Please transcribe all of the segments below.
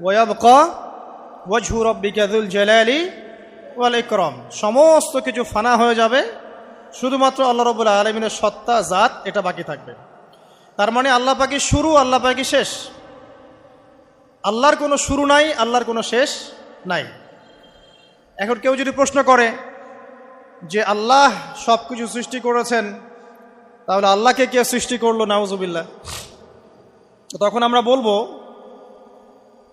ওয়াবকা ওয়াজহু রব্বিকা যুল জালালি ওয়াল ইকরাম। সমস্ত কিছু ফানা হয়ে যাবে, শুধুমাত্র আল্লাহ রবুল্লা আলমিনের সত্তা, জাত, এটা বাকি থাকবে। তার মানে আল্লাহ পাকি শুরু, আল্লাহ পাকি শেষ। আল্লাহর কোনো শুরু নাই, আল্লাহর কোনো শেষ নাই। এখন কেউ যদি প্রশ্ন করে যে আল্লাহ সব কিছু সৃষ্টি করেছেন, তাহলে আল্লাহকে কে সৃষ্টি করল, নাউজুবিল্লাহ? তখন আমরা বলব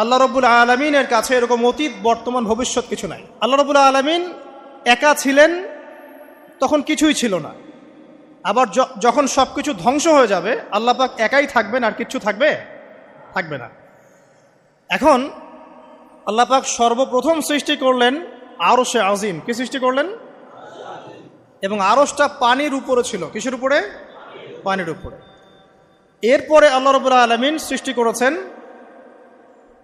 আল্লাহ রব্বুল আলমিনের কাছে এরকম অতীত, বর্তমান, ভবিষ্যৎ কিছু নাই। আল্লাহ রব্বুল আলমিন একা ছিলেন, তখন কিছুই ছিল না। আবার যখন সব কিছু ধ্বংস হয়ে যাবে, আল্লাহ পাক একাই থাকবেন আর কিচ্ছু থাকবে? থাকবে না। এখন আল্লাহ পাক সর্বপ্রথম সৃষ্টি করলেন আরশে আজিম। কি সৃষ্টি করলেন? এবং আরশটা পানির উপরে ছিল। কিসের উপরে? পানির উপরে। এরপরে আল্লাহ রবুল্লা আলমিন সৃষ্টি করেছেন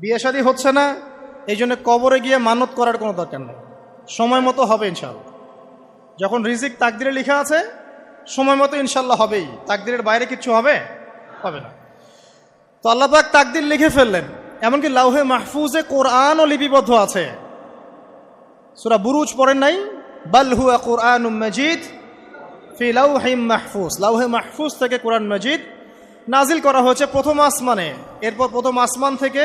বিয়ে শাদী হচ্ছে না, এই জন্য কবরে গিয়ে মানত করার কোনো দরকার নেই। সময় মতো হবে ইনশাল্লাহ যখন রিজিক তাকদিরে লেখা আছে, সময় মতো ইনশাল্লাহ হবেই। তাকদিরের বাইরে কিচ্ছু হবে? হবে না। তো আল্লাপাক তাকদির লিখে ফেললেন, এমনকি লাউহে মাহফুজে কোরআনও লিপিবদ্ধ আছে। সুরা বুরুজ পড়েন নাই? বাল হুয়া কোরআন মজিদ ফি লাউহিম মাহফুজ। লাউহে মাহফুজ থেকে কোরআন মজিদ নাজিল করা হয়েছে প্রথম আসমানে। এরপর প্রথম আসমান থেকে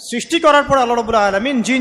সৃষ্টি করার পর আল্লাহ রবুল্লাহ আলমিন জিন